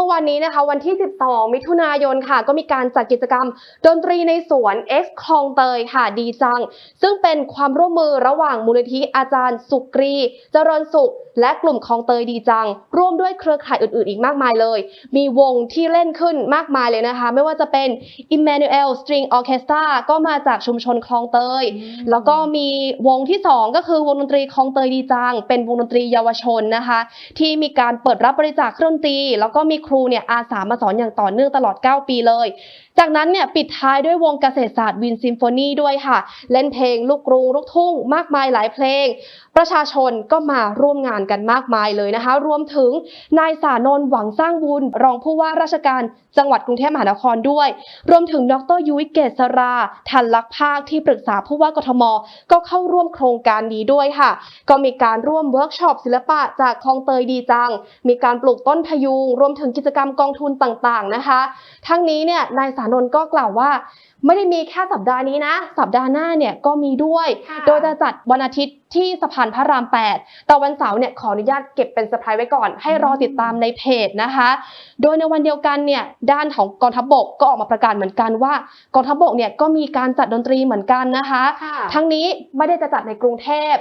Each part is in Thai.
มื่อวานนี้นะคะ วันที่ 12 มิถุนายนค่ะ ก็มีการจัดกิจกรรม ดนตรีในสวน X คลองเตยค่ะดีจัง ซึ่งเป็นความร่วมมือระหว่างมูลนิธิอาจารย์ สุกรี เจริญสุข และกลุ่มคลองเตยดีจัง ร่วมด้วยเครือข่ายอื่น ๆ อีกมากมายเลย มีวงที่เล่นขึ้นมากมายเลยนะคะ ไม่ว่าจะเป็น Emmanuel String Orchestra ก็มาจากชุมชนคลองเตย แล้วก็มีวงที่ 2 ก็คือวงดนตรีคลองเตยดีจัง เป็นวงดนตรีเยาวชนนะคะ ที่มีการเปิดรับบริจาคเครื่องดนตรีแล้วก็มีครูเนี่ยอาสามาสอนอย่างต่อเนื่องตลอด 9 ปีเลย จากนั้นเนี่ยปิดท้ายด้วยวงเกษตรศาสตร์วินซิมโฟนีด้วยค่ะ เล่นเพลงลูกกรุงลูกทุ่ง มากมายหลายเพลง ประชาชนก็มาร่วมงานกันมากมายเลยนะคะ รวมถึงนายสานนท์หวังสร้างบุญ รองผู้ว่าราชการจังหวัดกรุงเทพมหานครด้วย รวมถึงดรยุ้ยเกษรา ทันลักษ์ภาคที่ปรึกษาผู้ว่ากทม ก็เข้าร่วมโครงการนี้ด้วยค่ะ ก็มีการร่วมเวิร์กช็อปศิลปะจากคลองเตยดีจัง มีการปลูกต้นพยุง รวมถึงกิจกรรมกองทุนต่างๆนะคะ ทั้งนี้เนี่ยนายสานนท์ก็กล่าวว่า ไม่ได้มีแค่สัปดาห์นี้นะ สัปดาห์หน้าเนี่ยก็มีด้วยค่ะโดยจะจัดวันอาทิตย์ที่สะพานพระราม 8 แต่วันเสาร์เนี่ยขออนุญาตเก็บเป็นเซอร์ไพรส์ไว้ก่อน ให้รอติดตามในเพจนะคะ โดยในวันเดียวกันเนี่ยด้านของกองทัพบกก็ออกมาประกาศเหมือนกันว่ากองทัพบกเนี่ยก็มีการจัดดนตรีเหมือนกันนะคะค่ะทั้งนี้ไม่ได้จะจัดในกรุงเทพ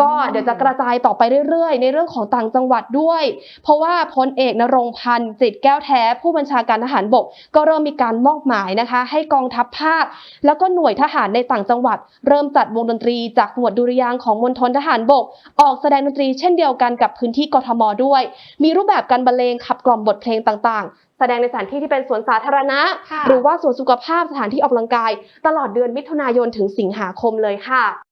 ก็เดี๋ยวจะกระจายต่อไปเรื่อยๆ ในเรื่องของต่างจังหวัดด้วย เพราะว่าพลเอกนรงค์พันธ์จิตแก้วแท้ ผู้บัญชาการทหารบก ก็เริ่มมีการมอบหมายนะคะ ให้กองทัพภาค แล้วก็หน่วยทหารในต่างจังหวัด เริ่มจัดวงดนตรีจากหน่วยดุริยางค์ของมณฑลทหารบก ออกแสดงดนตรีเช่นเดียวกันกับพื้นที่กทมด้วย มีรูปแบบการบรรเลงขับกล่อมบทเพลงต่างๆแสดงในสถานที่ที่เป็นสวนสาธารณะค่ะหรือว่าสวนสุขภาพสถานที่ออกกำลังกาย ตลอดเดือนมิถุนายนถึงสิงหาคมเลยค่ะ